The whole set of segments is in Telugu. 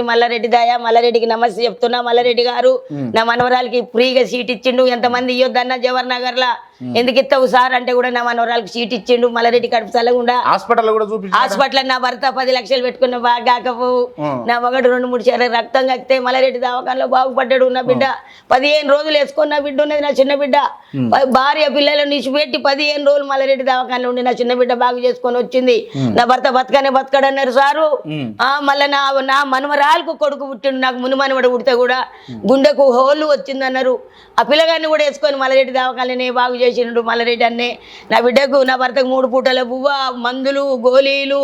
మల్లారెడ్డి దయ మల్లారెడ్డికి నమస్తే చెప్తున్నా. మల్లారెడ్డి గారు నా మనవరాలకి ఫ్రీగా సీట్ ఇచ్చిండు. ఎంతమంది ఇవ్వద్దన్న జవహర్ నగర్ లా ఎందుకు ఇస్తావు సార్? అంటే కూడా నా మనవరాలకి సీట్ ఇచ్చిండు మల్లారెడ్డి కడుపు చల్లకుండా హాస్పిటల్ కూడా హాస్పిటల్ నా భర్త పది లక్షలు పెట్టుకున్న బాగా కాకపోవు ఉం. నా మగడు రెండు మూడు సార్లు రక్తం కక్కితే మల్లారెడ్డి దవాఖానలో బాగుపడ్డాడు నా బిడ్డ. పదిహేను రోజులు వేసుకొని నా బిడ్డ ఉన్నది నా చిన్న బిడ్డ. భార్య పిల్లలను నిలిచిపెట్టి పదిహేను రోజులు మల్లారెడ్డి దవాఖానలో ఉండి నా చిన్న బిడ్డ బాగు చేసుకొని వచ్చింది. నా భర్త బతకనే బతకడన్నారు సారు. ఆ మళ్ళీ నా నా మనవరాలకు కొడుకు పుట్టిండు నాకు ముని మనవడు పుడితే కూడా గుండెకు హోళ్ళు వచ్చిందన్నారు. ఆ పిల్లగాన్ని కూడా వేసుకొని మల్లరెడ్డి దవాఖానని బాగు చేసిండు మల్లరెడ్డి అన్నే. నా బిడ్డకు నా భర్తకు మూడు పూటల బువ్వ మందులు గోళీలు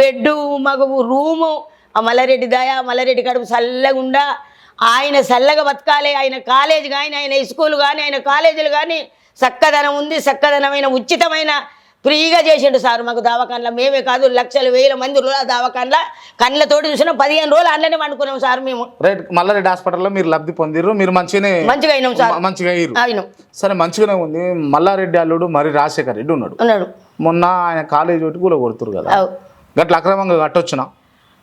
బెడ్డు మాకు రూము. ఆ మల్లారెడ్డి దయ మల్లారెడ్డి కడుపు చల్లగుండా ఆయన చల్లగా బతకాలి. ఆయన కాలేజ్ కానీ ఆయన స్కూల్ కానీ ఆయన కాలేజీలు కానీ చక్కదనం ఉంది చక్కదనమైన ఉచితమైన ఫ్రీగా చేసిండు సార్ మాకు దవాఖానలో. మేమే కాదు లక్షలు వేల మంది రోజుల దవాఖానలో. కళ్ళతోటి చూసినా పదిహేను రోజులు అందులోనే పండుకున్నాం సార్ మేము. రైట్ మల్లారెడ్డి హాస్పిటల్లో మీరు లబ్ధి పొందిర్రు మీరు మంచిగానే మంచిగా అయినాం సార్. మంచిగా అయ్యారు అయినాం. సరే మంచిగానే ఉంది. మల్లారెడ్డి అల్లుడు మరి రాజశేఖర్ రెడ్డి ఉన్నాడు. ఉన్నాడు. మొన్న ఆయన కాలేజ్ ఒకటి కూడా కొడుతురు కదా. గట్ల అక్రమంగా కట్టొచ్చునా?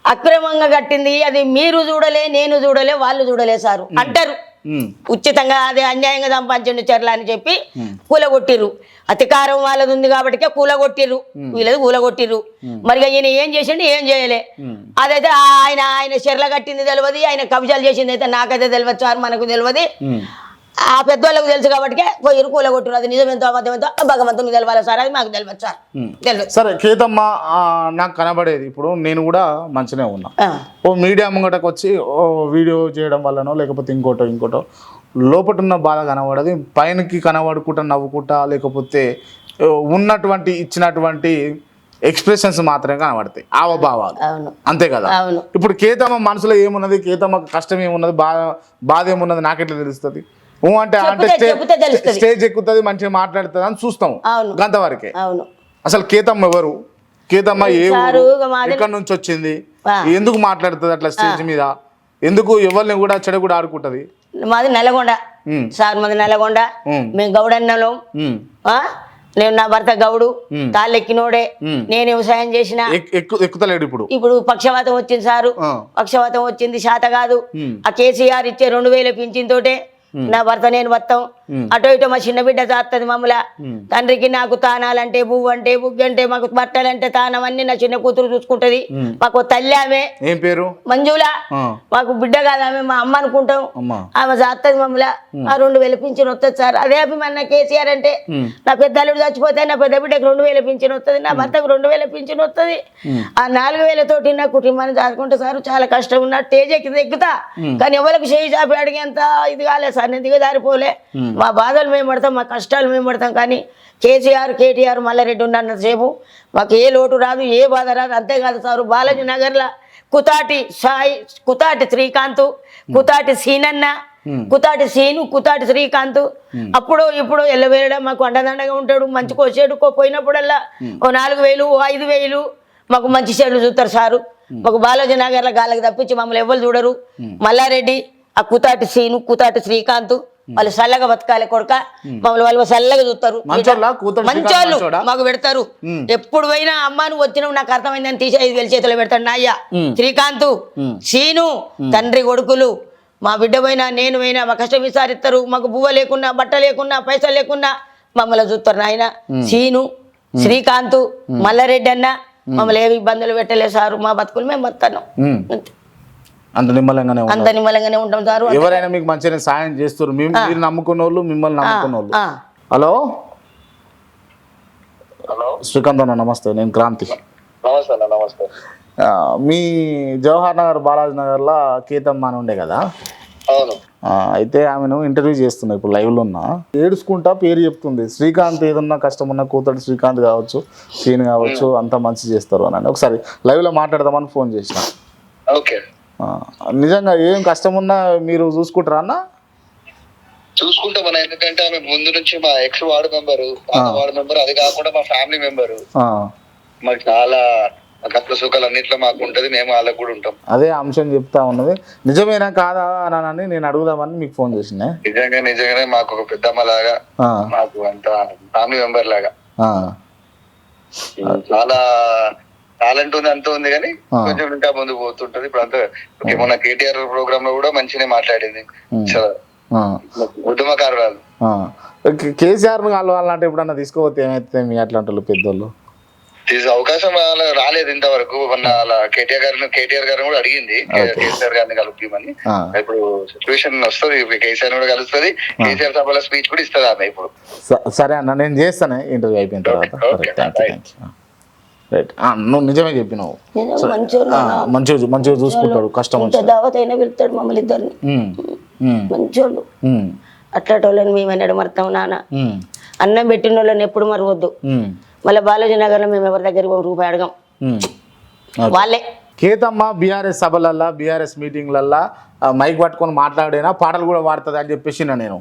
అక్రమంగా కట్టింది అది మీరు చూడలే నేను చూడలే వాళ్ళు చూడలే సారు. అంటారు. ఉచితంగా అదే అన్యాయంగా సంపాదించండి చర్ల అని చెప్పి కూలగొట్టిర్రు. అధికారం వాళ్ళది ఉంది కాబట్టి కూలగొట్టిర్రు. వీళ్ళది కూలగొట్టిర్రు. మరి ఈయన ఏం చేసిండు? ఏం చేయలే. అదైతే ఆయన ఆయన చెర్ల కట్టింది తెలియదు ఆయన కబ్జాలు చేసింది అయితే నాకైతే తెలియదు సార్ మనకు తెలియదు. ఆ పెద్దవాళ్ళకు తెలుసు కాబట్టి పోయిరు కూలగొట్టిరు అది నిజమెంతో అబద్ధమెంతో భగవంతునికి తెలవాలి సార్ అది మాకు తెలియదు సార్. తెలియదు సరే కేతమ్మ నాకు కనబడేది ఇప్పుడు నేను కూడా మంచిగానే ఉన్నా. ఓ మీడియా ముంగటకు వచ్చి ఓ వీడియో చేయడం వల్లనో లేకపోతే ఇంకోటో ఇంకోటో లోపట ఉన్న బాధ కనబడది. పైనకి కనబడుకుంటా నవ్వుకుంటా లేకపోతే ఉన్నటువంటి ఇచ్చినటువంటి ఎక్స్ప్రెషన్స్ మాత్రమే కనబడతాయి. ఆవభావాలు అంతే కదా? ఇప్పుడు కేతమ్మ మనసులో ఏమున్నది? కేతమ్మకి కష్టం ఏమున్నది? బాధ బాధ ఏమున్నది? నాకెట్లా తెలుస్తుంది? అంటే అంటే. స్టేజ్ ఎక్కుతుంది మంచిగా మాట్లాడుతుంది అని చూస్తాం అవును. అసలు కేతమ్మ ఎవరు? కేతమ్మ ఏ ఎక్కడి నుంచి వచ్చింది. ఎందుకు మాట్లాడుతుంది అట్లా స్టేజ్ మీద? ఎందుకు ఎవరిని కూడా చెడు కూడా ఆడుకుంటది? మాది నల్గొండ. ఉమ్, సార్ మాది నల్గొండ. ఉమ్, మేము గౌడన్నలం? నేను నా భర్త గౌడు. ఉమ్. తాళ్ళెక్కినోడే. ఉమ్. నేను వ్యవసాయం చేసిన. ఎక్- ఎక్కు ఎక్కుతలేడు ఇప్పుడు? ఇప్పుడు పక్షవాతం వచ్చింది సారు. పక్షవాతం వచ్చింది శాత కాదు. ఆ కేసీఆర్ ఇచ్చే రెండు వేల పింఛన్ తోటే నా భర్త నేను వస్తాం అటో ఇటో మా చిన్న బిడ్డ చేస్తుంది మమ్మల. తండ్రికి నాకు తానాలంటే బువ్వు అంటే బుగ్గు అంటే మాకు బట్టలంటే తానం అన్ని నా చిన్న కూతురు చూసుకుంటది. మాకు తల్లి ఆమె. ఏం పేరు? మంజుల. మాకు బిడ్డ కాదు ఆమె మా అమ్మ అనుకుంటాం. ఆమె చేస్తుంది మమ్మల్ని ఆ రెండు వేల పింఛన్ వస్తుంది సార్. అదే అభిమాన కేసీఆర్ అంటే నా పెద్ద అల్లుడు చచ్చిపోతే నా పెద్ద బిడ్డకు రెండు వేల పింఛన్ వస్తుంది నా భర్తకు రెండు వేల పింఛన్ వస్తుంది. ఆ నాలుగు వేలతోటి నా కుటుంబాన్ని దాచుకుంటే సార్ చాలా కష్టం ఉన్న స్టేజ్ ఎక్కి ఎక్కుతా కానీ ఎవరికి చేయి చాపి అడిగేంత ఇది కాలేదు సార్ నేను దిగజారిపోలే. మా బాధలు మేము పడతాం మా కష్టాలు మేము పడతాం కానీ కేసీఆర్ కేటీఆర్ మల్లారెడ్డి ఉన్నంతసేపు మాకు ఏ లోటు రాదు ఏ బాధ రాదు. అంతేకాదు సార్ బాలాజీ నగర్లో కుతాటి సాయి కుతాటి శ్రీకాంత్ కుతాటి సీనన్న. కుతాటి సీను కుతాటి శ్రీకాంత్. అప్పుడు ఇప్పుడు ఎల్లవేయడం మాకు అండదండగా ఉంటాడు. మంచి కోసేడు కో పోయినప్పుడల్లా ఓ నాలుగు వేలు ఓ ఐదు వేలు మాకు మంచి చెడులు చూస్తారు సారు. మాకు బాలాజీ నగర్ల గాలకు తప్పించి మమ్మల్ని ఎవరు చూడరు. మల్లారెడ్డి ఆ కుతాటి సీను కుతాటి శ్రీకాంత్ వాళ్ళు చల్లగా బతకాలి కొడుక. మమ్మల్ని వాళ్ళు చల్లగా చూస్తారు. మంచోళ్ళ? మాకు పెడతారు. ఎప్పుడు పోయినా అమ్మ నువ్వు వచ్చినావు నాకు అర్థమైందని తీసి ఐదు వేల చేతిలో పెడతాడు నాయ్య ఉమ్. శ్రీకాంత్. సీను తండ్రి కొడుకులు మా బిడ్డ పోయినా నేను పోయినా మా కష్టం విసారిస్తారు. మాకు బువ్వ లేకున్నా బట్ట లేకున్నా పైసలు లేకున్నా మమ్మల్ని చూస్తారు నాయన. సీను శ్రీకాంత్ మల్లారెడ్డి అన్న మమ్మల్ని ఏమి ఇబ్బందులు పెట్టలే సారు. మా బతుకులు మేము ఉమ్. అంత నిమ్మలంగానే. అంత నిమ్మలంగానే ఉంటాం సారు ఎవరైనా మీకు మంచిగా సాయం చేస్తారు. మీ- మీరు నమ్ముకున్న వాళ్ళు మిమ్మల్ని నమ్ముకున్న వాళ్ళు హలో? హలో. శ్రీకాంత్ అన్న నమస్తే. నేను క్రాంతి. నమస్తే అన్న నమస్తే. ఆ, మీ జవహర్ నగర్ బాలాజీ నగర్లో కేతమ్మ అని ఉండే కదా? అవును. ఆ, అయితే ఆమెను ఇంటర్వ్యూ చేస్తున్నా ఇప్పుడు లైవ్లో ఉన్నా. ఏడుచుకుంటా పేరు చెప్తుంది. శ్రీకాంత్ ఏదన్నా కష్టం ఉన్న కూతురు శ్రీకాంత్ కావచ్చు సీన్ కావచ్చు అంతా మంచి చేస్తారు అని. ఒకసారి లైవ్లో మాట్లాడదామని ఫోన్ చేసిన. ఓకే. నిజంగా ఏం కష్టం ఉన్నా మీరు చూసుకుంటారా అన్న? చూసుకుంటాం ఎందుకంటే ఆమె ముందు నుంచి మా ex ward member ward member అది కాకుండా మా ఫ్యామిలీ మెంబరు. మాకు చాలా కష్ట సుఖాలు అన్నిట్లో మాకు ఉంటది మేము వాళ్ళకు కూడా ఉంటాం. అదే అంశం చెప్తా ఉన్నది. నిజమేనా కాదా అని నేను అడుగుదామని మీకు ఫోన్ చేసిన నిజంగా నిజంగానే మాకు ఒక పెద్దమ్మ లాగా మాకు అంత ఫ్యామిలీ మెంబర్ లాగా. చాలా టాలెంట్ ఉంది అంత ఉంది కానీ. కొంచెం ఇంకా ముందు పోతుంటది. ఇప్పుడు అంతా మొన్న కేటీఆర్ ప్రోగ్రామ్లో కూడా మంచిగానే మాట్లాడింది. ఉద్యమకారురాలు. ఆ. కే- కేసీఆర్ని కలవాలంటే ఎప్పుడన్నా తీసుకోపోతే ఏమైతే మీ అట్లాంటి పెద్దోళ్ళు? తీసే అవకాశం రాలేదు ఇంతవరకు. మొన్న అలా కేటీఆర్ గారిని కేటీఆర్ గారిని కూడా అడిగింది. కేసీఆర్ గారిని కలుపుమని ఇప్పుడు సిచ్యువేషన్ వస్తుంది. కేసీఆర్ కూడా కలుస్తుంది. కేసీఆర్ సభలో స్పీచ్ కూడా ఇస్తుంది ఆమె ఇప్పుడు. సరే అన్న నేను చేస్తానే. ఇంటర్వ్యూ అయిపోయిన తర్వాత. రైట్ నువ్వు నిజమే చెప్పినావు. మంచిగా మంచిగా చూసుకుంటాడు. కష్టం దావత్ అయినా వెళ్తాడు మమ్మల్ని ఇద్దరిని. మంచోళ్ళు. అట్లాంటి వాళ్ళని మేము ఎన్నడు మడతాం నాన్న అన్నం పెట్టిన వాళ్ళని ఎప్పుడు మరవద్దు. మళ్ళీ బాలాజీ నగర్లో మేము ఎవరి దగ్గర రూపాయి అడగం. వాళ్ళే. కేతమ్మ బీఆర్ఎస్ సభలల్లా బీఆర్ఎస్ మీటింగ్లల్లా మైక్ పట్టుకొని మాట్లాడేనా పాటలు కూడా పాడుతుంది అని చెప్పేసి నేను.